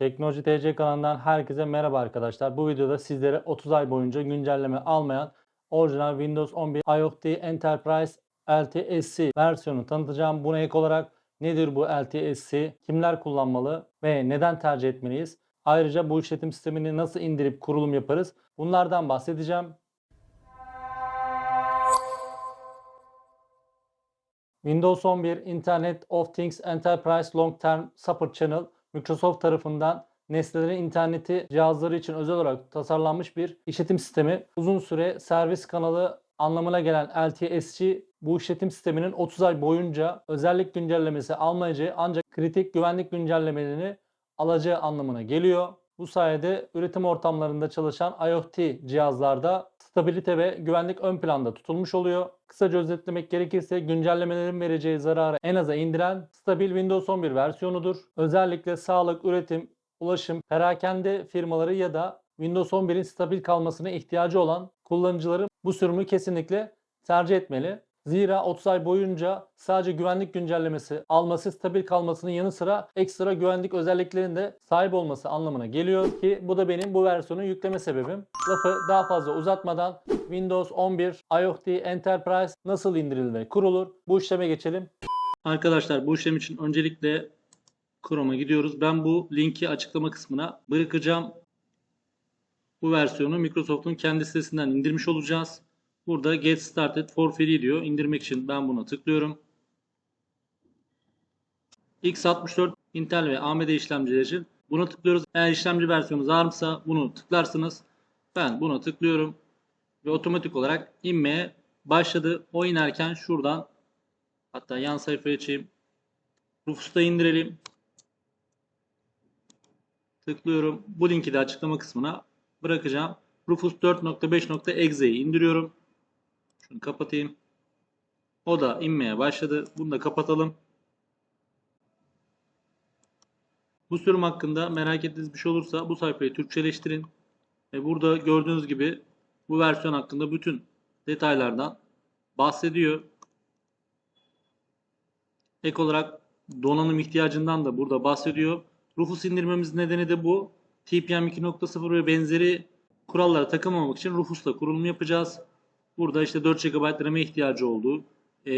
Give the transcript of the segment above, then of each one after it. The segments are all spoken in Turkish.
Teknoloji TC kanalından herkese merhaba arkadaşlar. Bu videoda sizlere 30 ay boyunca güncelleme almayan orijinal Windows 11 IoT Enterprise LTSC versiyonu tanıtacağım. Buna ek olarak nedir bu LTSC, kimler kullanmalı ve neden tercih etmeliyiz? Ayrıca bu işletim sistemini nasıl indirip kurulum yaparız? Bunlardan bahsedeceğim. Windows 11 Internet of Things Enterprise Long Term Support Channel Microsoft tarafından nesnelerin interneti cihazları için özel olarak tasarlanmış bir işletim sistemi. Uzun süre servis kanalı anlamına gelen LTSC bu işletim sisteminin 30 ay boyunca özellik güncellemesi almayacağı ancak kritik güvenlik güncellemelerini alacağı anlamına geliyor. Bu sayede üretim ortamlarında çalışan IoT cihazlarda stabilite ve güvenlik ön planda tutulmuş oluyor. Kısaca özetlemek gerekirse güncellemelerin vereceği zararı en aza indiren stabil Windows 11 versiyonudur. Özellikle sağlık, üretim, ulaşım, perakende firmaları ya da Windows 11'in stabil kalmasına ihtiyacı olan kullanıcıları bu sürümü kesinlikle tercih etmeli. Zira 30 ay boyunca sadece güvenlik güncellemesi alması stabil kalmasının yanı sıra ekstra güvenlik özelliklerinin de sahip olması anlamına geliyor ki bu da benim bu versiyonu yükleme sebebim. Lafı daha fazla uzatmadan Windows 11 IoT Enterprise nasıl indirilir ve kurulur bu işleme geçelim. Arkadaşlar bu işlem için öncelikle Chrome'a gidiyoruz. Ben bu linki açıklama kısmına bırakacağım. Bu versiyonu Microsoft'un kendi sitesinden indirmiş olacağız. Burada Get Started for Free diyor. İndirmek için ben buna tıklıyorum. x64 Intel ve AMD işlemcileri için buna tıklıyoruz. Eğer işlemci versiyonunuz ARM'sa bunu tıklarsınız. Ben buna tıklıyorum. Ve otomatik olarak inmeye başladı. O inerken şuradan hatta yan sayfayı açayım. Rufus'ta indirelim. Tıklıyorum. Bu linki de açıklama kısmına bırakacağım. Rufus 4.5.exe'yi indiriyorum. Şunu kapatayım. O da inmeye başladı. Bunu da kapatalım. Bu sürüm hakkında merak ettiğiniz bir şey olursa bu sayfayı Türkçeleştirin. Ve burada gördüğünüz gibi bu versiyon hakkında bütün detaylardan bahsediyor. Ek olarak donanım ihtiyacından da burada bahsediyor. Rufus indirmemizin nedeni de bu. TPM 2.0 ve benzeri kurallara takılmamak için Rufus'la kurulum yapacağız. Burada işte 4 GB RAM'e ihtiyacı olduğu, e,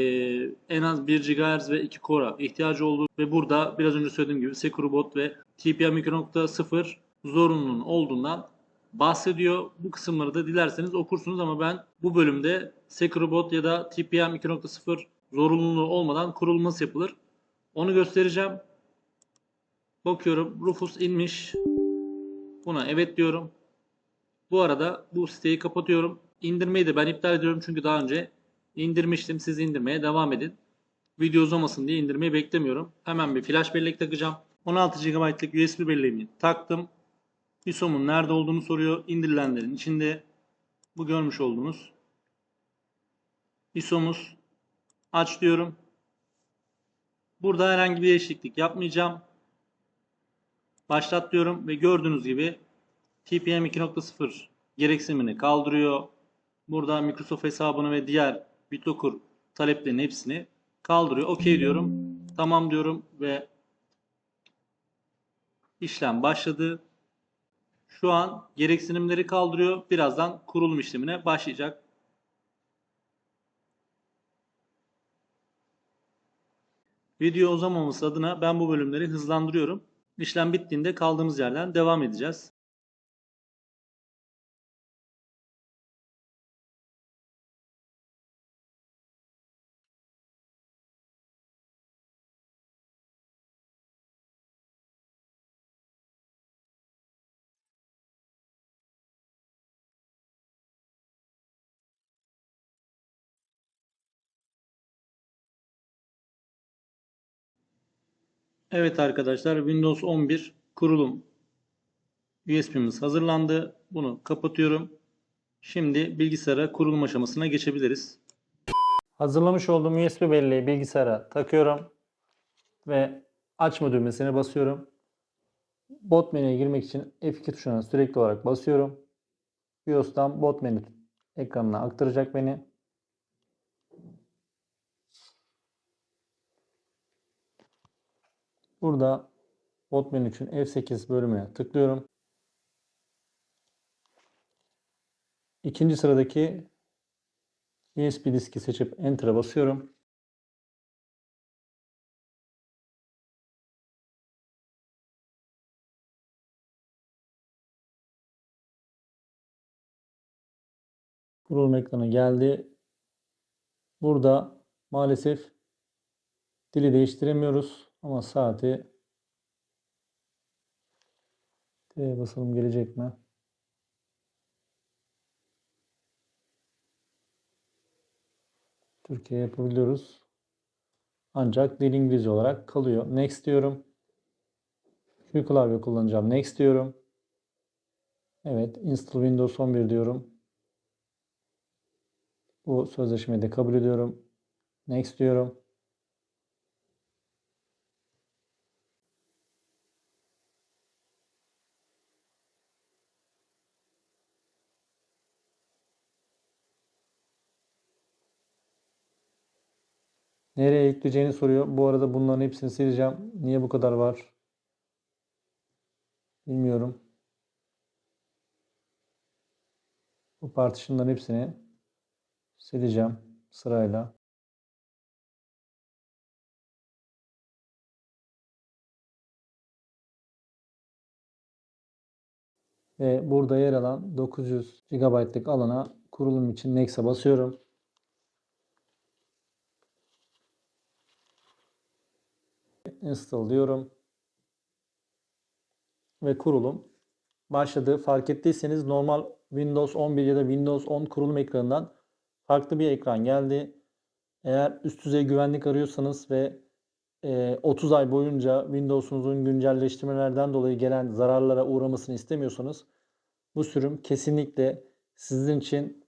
en az 1 GHz ve 2 Core'a ihtiyacı olduğu ve burada biraz önce söylediğim gibi Securobot ve TPM 2.0 zorunluluğun olduğundan bahsediyor. Bu kısımları da dilerseniz okursunuz ama ben bu bölümde Securobot ya da TPM 2.0 zorunluluğu olmadan kurulum nasıl yapılır onu göstereceğim. Bakıyorum Rufus inmiş. Buna evet diyorum. Bu arada bu siteyi kapatıyorum. İndirmeyi de ben iptal ediyorum çünkü daha önce indirmiştim. Siz indirmeye devam edin. Video uzamasın diye indirmeyi beklemiyorum. Hemen bir flash bellek takacağım. 16 GB'lık USB belleğimi taktım. ISO'mun nerede olduğunu soruyor. İndirilenlerin içinde bu görmüş olduğunuz ISO'muz aç diyorum. Burada herhangi bir değişiklik yapmayacağım. Başlat diyorum ve gördüğünüz gibi TPM 2.0 gereksinimini kaldırıyor. Burada Microsoft hesabını ve diğer BitLocker taleplerinin hepsini kaldırıyor. OK diyorum. Tamam diyorum ve işlem başladı. Şu an gereksinimleri kaldırıyor. Birazdan kurulum işlemine başlayacak. Video uzamaması adına ben bu bölümleri hızlandırıyorum. İşlem bittiğinde kaldığımız yerden devam edeceğiz. Evet arkadaşlar Windows 11 kurulum USB'miz hazırlandı. Bunu kapatıyorum. Şimdi bilgisayara kurulum aşamasına geçebiliriz. Hazırlamış olduğum USB belleği bilgisayara takıyorum ve açma düğmesine basıyorum. Bot menüye girmek için F2 tuşuna sürekli olarak basıyorum. BIOS'tan bot menü ekranına aktaracak beni. Burada Bot menü için F8 bölümüne tıklıyorum. İkinci sıradaki USB diski seçip Enter'a basıyorum. Kurulum ekranı geldi. Burada maalesef dili değiştiremiyoruz ama saati T'ye basalım gelecek mi? Türkiye yapabiliyoruz. Ancak dil İngilizce olarak kalıyor. Next diyorum. Q klavye kullanacağım. Next diyorum. Evet. Install Windows 11 diyorum. Bu sözleşmeyi de kabul ediyorum. Next diyorum. Nereye ekleyeceğini soruyor. Bu arada bunların hepsini sileceğim. Niye bu kadar var? Bilmiyorum. Bu partition'ların hepsini sileceğim sırayla. Ve burada yer alan 900 GB'lık alana kurulum için Next'e basıyorum. Install diyorum. Ve kurulum başladı. Fark ettiyseniz normal Windows 11 ya da Windows 10 kurulum ekranından farklı bir ekran geldi. Eğer üst düzey güvenlik arıyorsanız ve e, 30 ay boyunca Windows'unuzun güncelleştirmelerden dolayı gelen zararlara uğramasını istemiyorsanız bu sürüm kesinlikle sizin için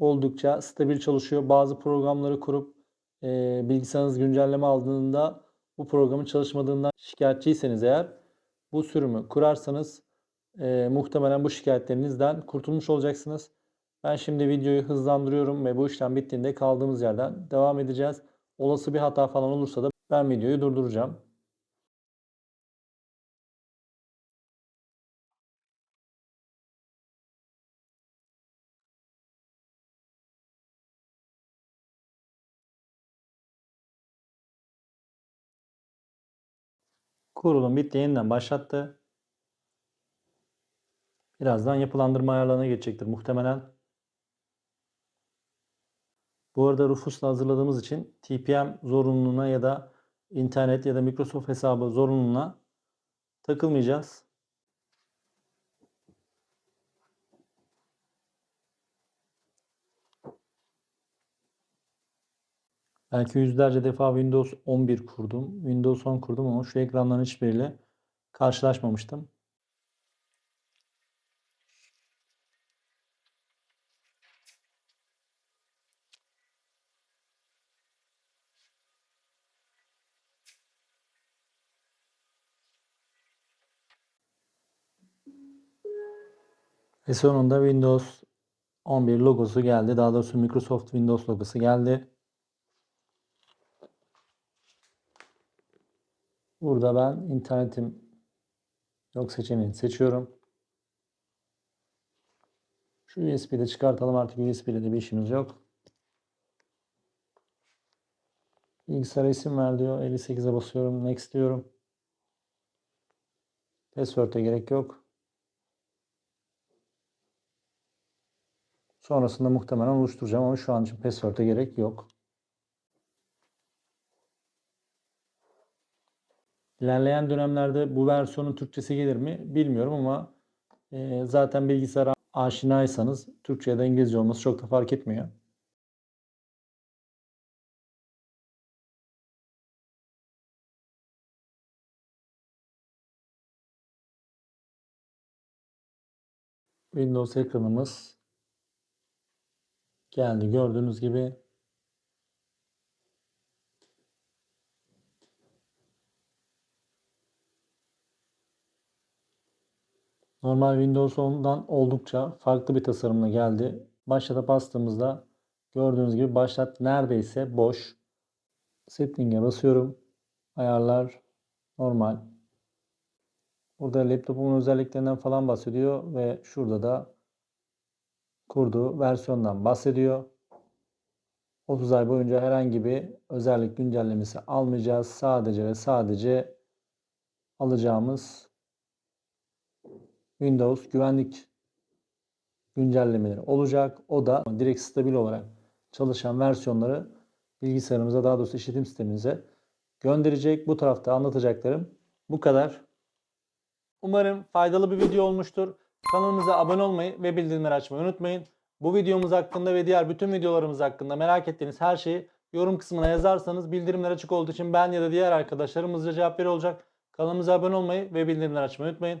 oldukça stabil çalışıyor. Bazı programları kurup e, bilgisayarınız güncelleme aldığında bu programın çalışmadığından şikayetçiyseniz eğer bu sürümü kurarsanız e, muhtemelen bu şikayetlerinizden kurtulmuş olacaksınız. Ben şimdi videoyu hızlandırıyorum ve bu işlem bittiğinde kaldığımız yerden devam edeceğiz. Olası bir hata falan olursa da ben videoyu durduracağım. Kurulum bitti. Yeniden başlattı. Birazdan yapılandırma ayarlarına geçecektir muhtemelen. Bu arada Rufus'la hazırladığımız için TPM zorunluluğuna ya da internet ya da Microsoft hesabı zorunluluğuna takılmayacağız. Belki yüzlerce defa Windows 11 kurdum, Windows 10 kurdum ama şu ekranların hiçbiriyle karşılaşmamıştım. Ve sonunda Windows 11 logosu geldi. Daha doğrusu Microsoft Windows logosu geldi. Burada ben internetim yok seçeneğini seçiyorum. Şu USB'yi de çıkartalım artık USB ile de bir işimiz yok. Bilgisayara isim ver diyor. 58'e basıyorum. Next diyorum. Password'e gerek yok. Sonrasında muhtemelen oluşturacağım ama şu an için password'e gerek yok. İlerleyen dönemlerde bu versiyonun Türkçesi gelir mi bilmiyorum ama e, zaten bilgisayara aşinaysanız Türkçe ya da İngilizce olması çok da fark etmiyor. Windows ekranımız geldi. Gördüğünüz gibi normal Windows 10'dan oldukça farklı bir tasarımla geldi. Başlata bastığımızda gördüğünüz gibi başlat neredeyse boş. Setting'e basıyorum. Ayarlar normal. Burada laptopumun özelliklerinden falan bahsediyor ve şurada da kurduğu versiyondan bahsediyor. 30 ay boyunca herhangi bir özellik güncellemesi almayacağız. Sadece ve sadece alacağımız Windows güvenlik güncellemeleri olacak. O da direkt stabil olarak çalışan versiyonları bilgisayarımıza daha doğrusu işletim sistemimize gönderecek. Bu tarafta anlatacaklarım bu kadar. Umarım faydalı bir video olmuştur. Kanalımıza abone olmayı ve bildirimleri açmayı unutmayın. Bu videomuz hakkında ve diğer bütün videolarımız hakkında merak ettiğiniz her şeyi yorum kısmına yazarsanız bildirimler açık olduğu için ben ya da diğer arkadaşlarım hızlıca cevap veriyor olacak. Kanalımıza abone olmayı ve bildirimleri açmayı unutmayın.